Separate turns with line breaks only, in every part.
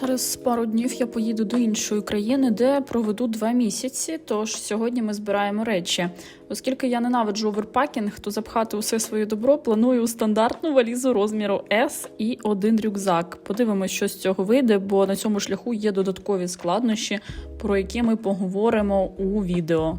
Через пару днів я поїду до іншої країни, де проведу два місяці. Тож сьогодні ми збираємо речі. Оскільки я ненавиджу оверпакінг, то запхати усе своє добро планую стандартну валізу розміру S і один рюкзак. Подивимось, що з цього вийде, бо на цьому шляху є додаткові складнощі, про які ми поговоримо у відео.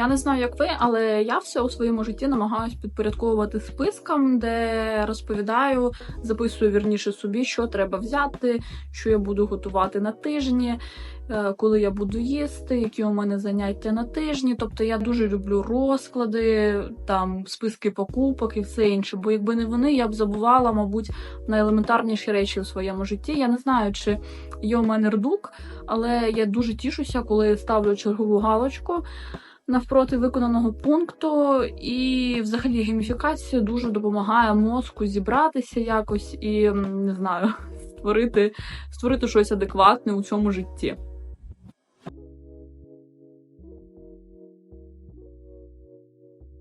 Я не знаю, як ви, але я все у своєму житті намагаюся підпорядковувати спискам, де розповідаю, записую вірніше собі, що треба взяти, що я буду готувати на тижні, е, коли я буду їсти, які у мене заняття на тижні. Тобто я дуже люблю розклади, там списки покупок і все інше. Бо якби не вони, я б забувала, мабуть, найелементарніші речі у своєму житті. Я не знаю, чи є у мене рдук, але я дуже тішуся, коли ставлю чергову галочку навпроти виконаного пункту, і взагалі гейміфікація дуже допомагає мозку зібратися якось і не знаю, створити, створити щось адекватне у цьому житті.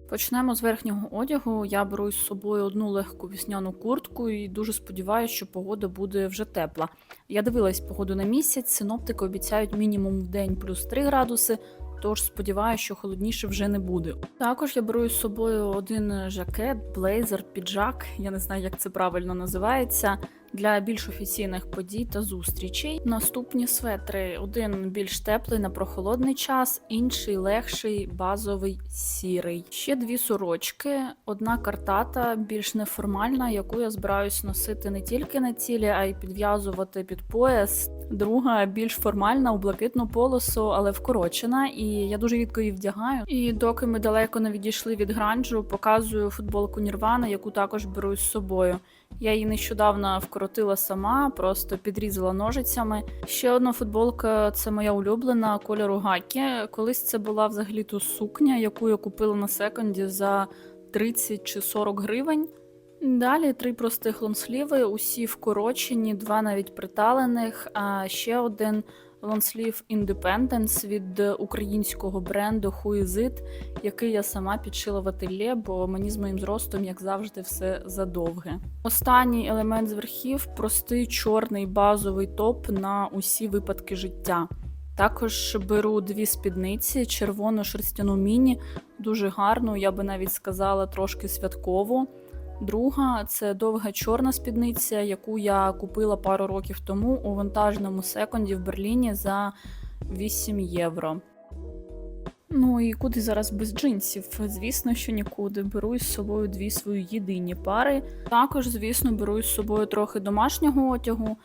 Почнемо з верхнього одягу. Я беру із собою одну легку вісняну куртку і дуже сподіваюся, що погода буде вже тепла. Я дивилась погоду на місяць. Синоптики обіцяють мінімум в день плюс 3 градуси. Тож сподіваюся, що холодніше вже не буде. Також я беру із собою один жакет, блейзер, піджак. Я не знаю, як це правильно називається. Для більш офіційних подій та зустрічей. Наступні светри: один більш теплий на прохолодний час, інший легший, базовий сірий. Ще дві сорочки, одна картата, більш неформальна, яку я збираюсь носити не тільки на цілі, а й підв'язувати під пояс. Друга більш формальна у блакитну полосу, але вкорочена, і я дуже рідко її вдягаю. І доки ми далеко не відійшли від гранжу, показую футболку Нірвана, яку також беру з собою. Я її нещодавно вкоротила сама, просто підрізала ножицями. Ще одна футболка це моя улюблена кольору гакі. Колись це була взагалі то сукня, яку я купила на секонді за 30 чи 40 гривень. Далі три простих лонсліви, усі вкорочені, два навіть приталених, а ще один лонслів Independence від українського бренду It, який я сама підшила в ательє, бо мені з моїм зростом, як завжди, все задовге. Останній елемент з верхів простий чорний базовий топ на усі випадки життя. Також беру дві спідниці, червону шерстяну міні, дуже гарну, я би навіть сказала, трошки святкову. Друга це довга чорна спідниця, яку я купила пару років тому у вантажному секонді в Берліні за 8 євро. Ну і куди зараз без джинсів? Звісно, що нікуди. Беру із собою дві свої єдині пари. Також, звісно, беру із собою трохи домашнього одягу,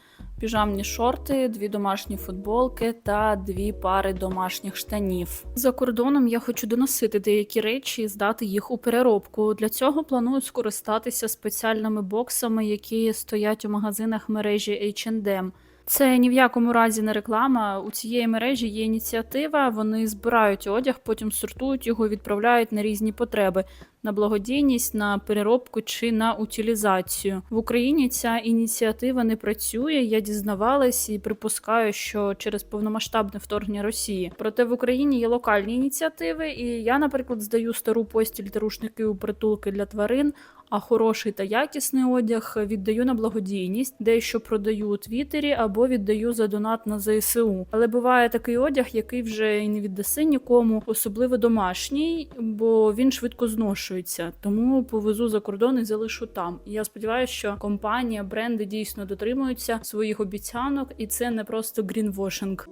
піжамні шорти, дві домашні футболки та дві пари домашніх штанів. За кордоном я хочу доносити деякі речі і здати їх у переробку. Для цього планую скористатися спеціальними боксами, які стоять у магазинах мережі H&M. Це ні в якому разі не реклама. У цієї мережі є ініціатива. Вони збирають одяг, потім сортують його, відправляють на різні потреби на благодійність, на переробку чи на утилізацію. В Україні ця ініціатива не працює. Я дізнавалась і припускаю, що через повномасштабне вторгнення Росії. Проте в Україні є локальні ініціативи, і я, наприклад, здаю стару постіль та рушники у притулки для тварин. А хороший та якісний одяг віддаю на благодійність, дещо продаю у Твіттері або віддаю за донат на ЗСУ. Але буває такий одяг, який вже і не віддаси нікому, особливо домашній, бо він швидко зношується. Тому повезу за кордон і залишу там. І я сподіваюся, що компанія, бренди дійсно дотримуються своїх обіцянок, і це не просто грінвошинг.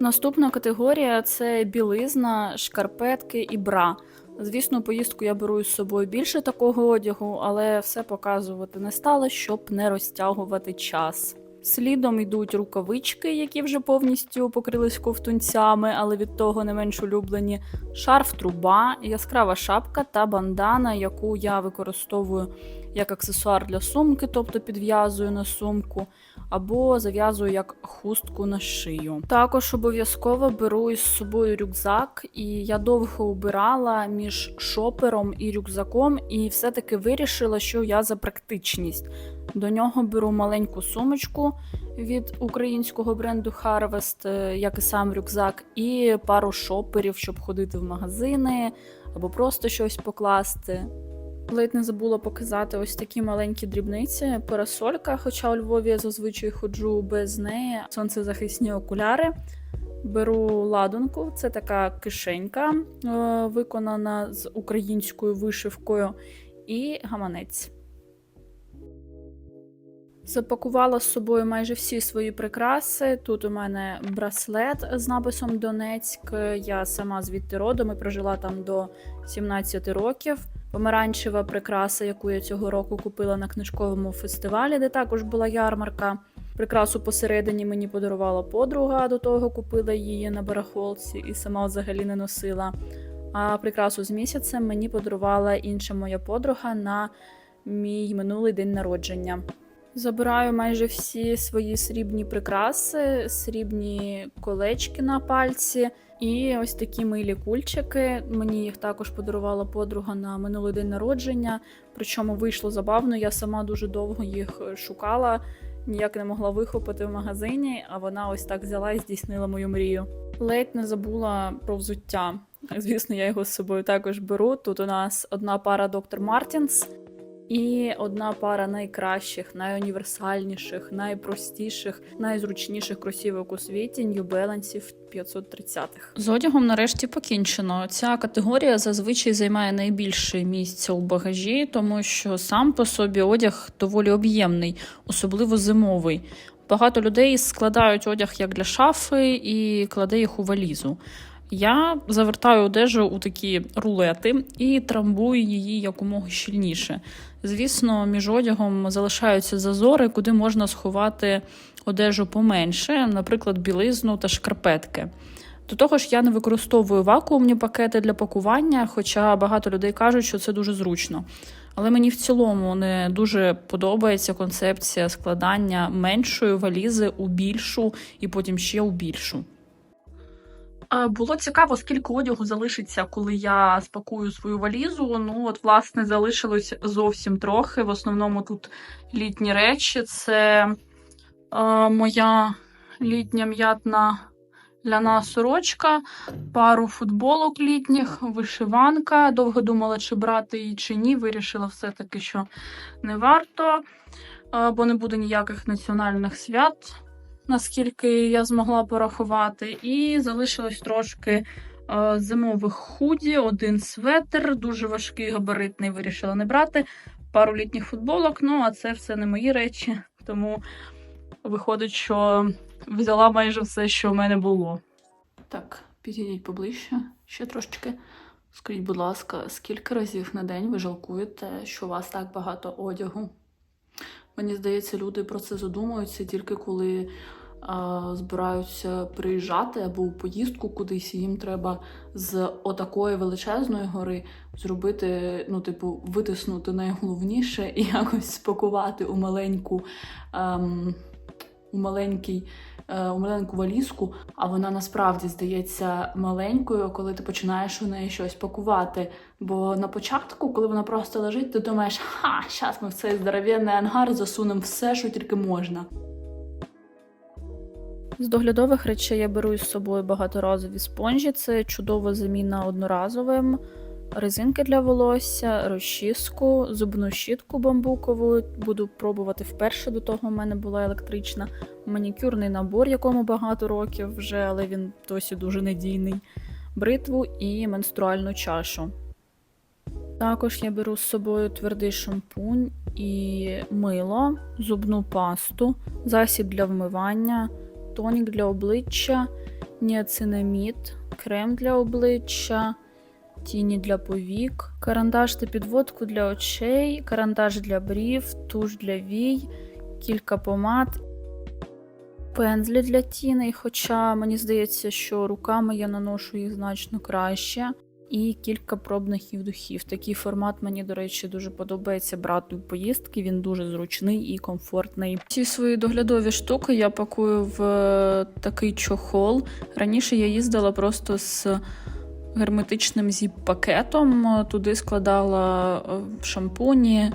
Наступна категорія це білизна, шкарпетки і бра. Звісно, поїздку я беру із собою більше такого одягу, але все показувати не стала, щоб не розтягувати час. Слідом йдуть рукавички, які вже повністю покрились ковтунцями, але від того не менш улюблені. Шарф, труба, яскрава шапка та бандана, яку я використовую як аксесуар для сумки, тобто підв'язую на сумку, або зав'язую як хустку на шию. Також обов'язково беру із собою рюкзак, і я довго обирала між шопером і рюкзаком, і все-таки вирішила, що я за практичність. До нього беру маленьку сумочку від українського бренду Harvest, е, як і сам рюкзак, і пару шоперів, щоб ходити в магазини або просто щось покласти. Ледь не забула показати ось такі маленькі дрібниці. Парасолька, хоча у Львові я зазвичай ходжу без неї. Сонцезахисні окуляри. Беру ладунку, це така кишенька, е, виконана з українською вишивкою, і гаманець. Запакувала з собою майже всі свої прикраси. Тут у мене браслет з написом Донецьк. Я сама звідти родом і прожила там до 17 років. Помаранчева прикраса, яку я цього року купила на книжковому фестивалі, де також була ярмарка. Прикрасу посередині мені подарувала подруга, до того купила її на барахолці і сама взагалі не носила. А прикрасу з місяцем мені подарувала інша моя подруга на мій минулий день народження. Забираю майже всі свої срібні прикраси, срібні колечки на пальці і ось такі милі кульчики. Мені їх також подарувала подруга на минулий день народження. Причому вийшло забавно. Я сама дуже довго їх шукала, ніяк не могла вихопити в магазині, а вона ось так взяла і здійснила мою мрію. Ледь не забула про взуття. Звісно, я його з собою також беру. Тут у нас одна пара доктор Мартінс. І одна пара найкращих, найуніверсальніших, найпростіших, найзручніших кросівок у світі New Balance 530-х. З одягом нарешті покінчено. Ця категорія зазвичай займає найбільше місця у багажі, тому що сам по собі одяг доволі об'ємний, особливо зимовий. Багато людей складають одяг як для шафи і кладе їх у валізу. Я завертаю одежу у такі рулети і трамбую її якомога щільніше. Звісно, між одягом залишаються зазори, куди можна сховати одежу поменше, наприклад, білизну та шкарпетки. До того ж, я не використовую вакуумні пакети для пакування, хоча багато людей кажуть, що це дуже зручно. Але мені в цілому не дуже подобається концепція складання меншої валізи у більшу і потім ще у більшу. Було цікаво, скільки одягу залишиться, коли я спакую свою валізу. Ну, от, власне, залишилось зовсім трохи. В основному тут літні речі. Це е, моя літня м'ятна ляна сорочка, пару футболок літніх, вишиванка. Довго думала, чи брати її, чи ні. Вирішила все-таки, що не варто, е, бо не буде ніяких національних свят наскільки я змогла порахувати, і залишилось трошки е, зимових худі, один светр, дуже важкий, габаритний, вирішила не брати. Пару літніх футболок, ну а це все не мої речі, тому виходить, що взяла майже все, що в мене було. Так, підійдіть поближче, ще трошечки. Скажіть, будь ласка, скільки разів на день ви жалкуєте, що у вас так багато одягу? Мені здається, люди про це задумуються тільки коли збираються приїжджати або у поїздку кудись, і їм треба з отакої величезної гори зробити, ну, типу, витиснути найголовніше і якось спакувати у маленьку, ем, у маленький. е, У маленьку валізку, а вона насправді здається маленькою, коли ти починаєш у неї щось пакувати. Бо на початку, коли вона просто лежить, ти думаєш, ха, зараз ми в цей здоровенний ангар засунемо все, що тільки можна. З доглядових речей я беру із собою багаторазові спонжі. Це чудова заміна одноразовим, резинки для волосся, розчіску, зубну щітку бамбукову. Буду пробувати вперше. До того в мене була електрична, манікюрний набор, якому багато років вже, але він досі дуже надійний. Бритву і менструальну чашу. Також я беру з собою твердий шампунь і мило, зубну пасту, засіб для вмивання, тонік для обличчя, ніацинамід, крем для обличчя, тіні для повік, карандаш та підводку для очей, карандаш для брів, туш для вій, кілька помад, пензлі для тіней, хоча мені здається, що руками я наношу їх значно краще. І кілька пробних духів. Такий формат мені, до речі, дуже подобається брати у поїздки. Він дуже зручний і комфортний. Ці свої доглядові штуки я пакую в е, такий чохол. Раніше я їздила просто з герметичним зіп-пакетом. Туди складала е, шампуні,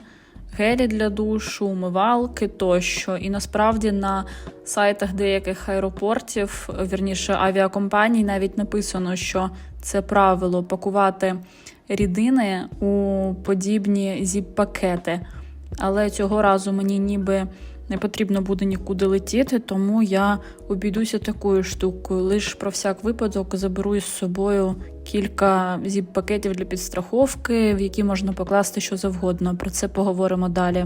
гелі для душу, умивалки тощо. І насправді на сайтах деяких аеропортів, вірніше авіакомпаній, навіть написано, що це правило пакувати рідини у подібні зіп-пакети. Але цього разу мені ніби не потрібно буде нікуди летіти, тому я обійдуся такою штукою. Лиш про всяк випадок заберу із собою кілька зіп-пакетів для підстраховки, в які можна покласти що завгодно. Про це поговоримо далі.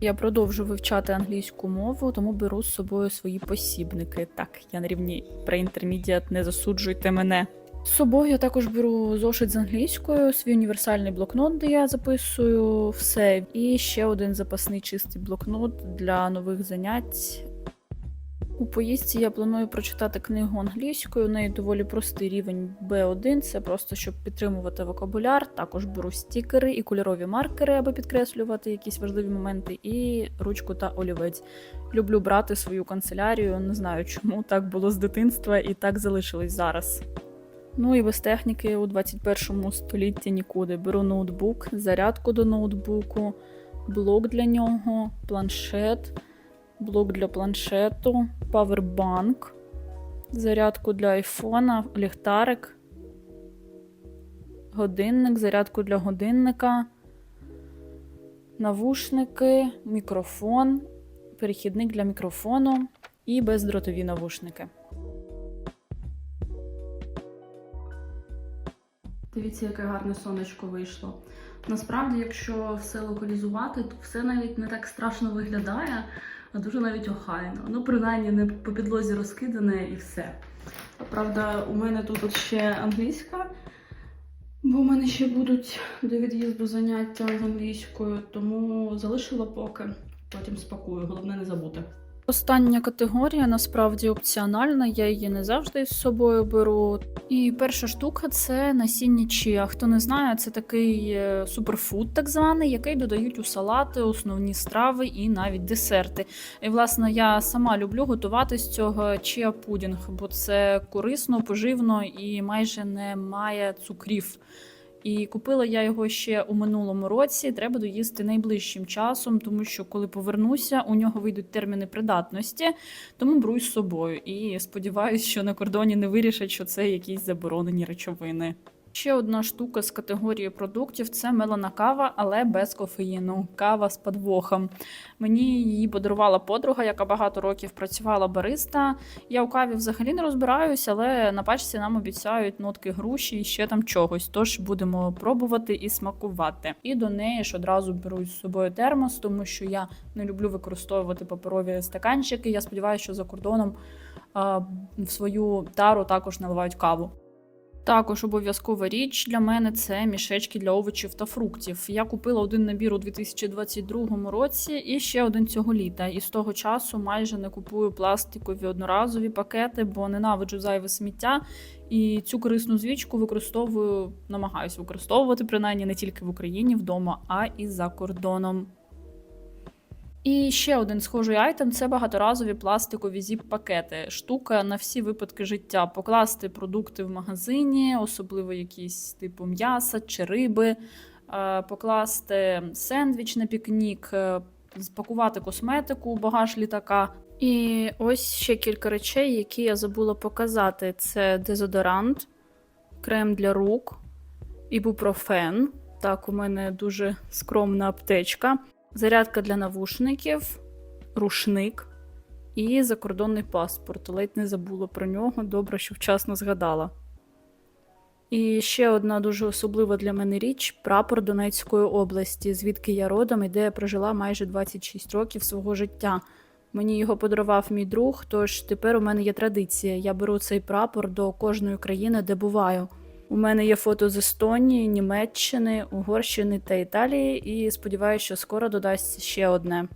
Я продовжу вивчати англійську мову, тому беру з собою свої посібники. Так, я на рівні преінтермідіат, не засуджуйте мене. З собою я також беру зошит з англійською, свій універсальний блокнот, де я записую все, і ще один запасний чистий блокнот для нових занять. У поїздці я планую прочитати книгу англійською. У неї доволі простий рівень B1. Це просто щоб підтримувати вокабуляр. Також беру стікери і кольорові маркери, аби підкреслювати якісь важливі моменти, і ручку та олівець. Люблю брати свою канцелярію. Не знаю, чому так було з дитинства і так залишилось зараз. Ну і без техніки у 21 столітті нікуди. Беру ноутбук, зарядку до ноутбуку, блок для нього, планшет, блок для планшету, павербанк, зарядку для айфона, ліхтарик, годинник, зарядку для годинника, навушники, мікрофон, перехідник для мікрофону і бездротові навушники. Дивіться, яке гарне сонечко вийшло. Насправді, якщо все локалізувати, то все навіть не так страшно виглядає, а дуже навіть охайно. Ну, принаймні, не по підлозі розкидане і все. Правда, у мене тут ще англійська, бо у мене ще будуть до від'їзду заняття з англійською, тому залишила поки, потім спакую, головне не забути. Остання категорія насправді опціональна, я її не завжди з собою беру. І перша штука це насіння чия. Хто не знає, це такий е, суперфуд, так званий, який додають у салати, основні страви і навіть десерти. І власне я сама люблю готувати з цього чия пудінг, бо це корисно, поживно і майже не має цукрів. І купила я його ще у минулому році. Треба доїсти найближчим часом, тому що коли повернуся, у нього вийдуть терміни придатності, тому бруй з собою. І сподіваюся, що на кордоні не вирішать, що це якісь заборонені речовини. Ще одна штука з категорії продуктів це мелана кава, але без кофеїну. Кава з подвохом. Мені її подарувала подруга, яка багато років працювала бариста. Я у каві взагалі не розбираюсь, але на пачці нам обіцяють нотки груші і ще там чогось. Тож будемо пробувати і смакувати. І до неї ж одразу беру з собою термос, тому що я не люблю використовувати паперові стаканчики. Я сподіваюся, що за кордоном а, в свою тару також наливають каву. Також обов'язкова річ для мене це мішечки для овочів та фруктів. Я купила один набір у 2022 році і ще один цього літа. І з того часу майже не купую пластикові одноразові пакети, бо ненавиджу зайве сміття. І цю корисну звічку використовую, намагаюся використовувати принаймні не тільки в Україні вдома, а і за кордоном. І ще один схожий айтем це багаторазові пластикові зіп-пакети. Штука на всі випадки життя. Покласти продукти в магазині, особливо якісь типу м'яса чи риби, е, покласти сендвіч на пікнік, е, спакувати косметику у багаж літака. І ось ще кілька речей, які я забула показати: це дезодорант, крем для рук, ібупрофен. Так, у мене дуже скромна аптечка зарядка для навушників, рушник і закордонний паспорт. Ледь не забула про нього. Добре, що вчасно згадала. І ще одна дуже особлива для мене річ прапор Донецької області, звідки я родом і де я прожила майже 26 років свого життя. Мені його подарував мій друг, тож тепер у мене є традиція. Я беру цей прапор до кожної країни, де буваю. У мене є фото з Естонії, Німеччини, Угорщини та Італії, і сподіваюся, що скоро додасться ще одне.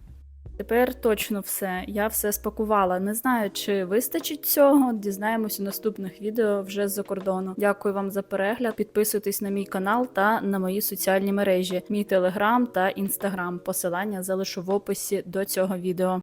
Тепер точно все. Я все спакувала. Не знаю, чи вистачить цього. Дізнаємось у наступних відео вже з-за кордону. Дякую вам за перегляд. Підписуйтесь на мій канал та на мої соціальні мережі, мій телеграм та інстаграм. Посилання залишу в описі до цього відео.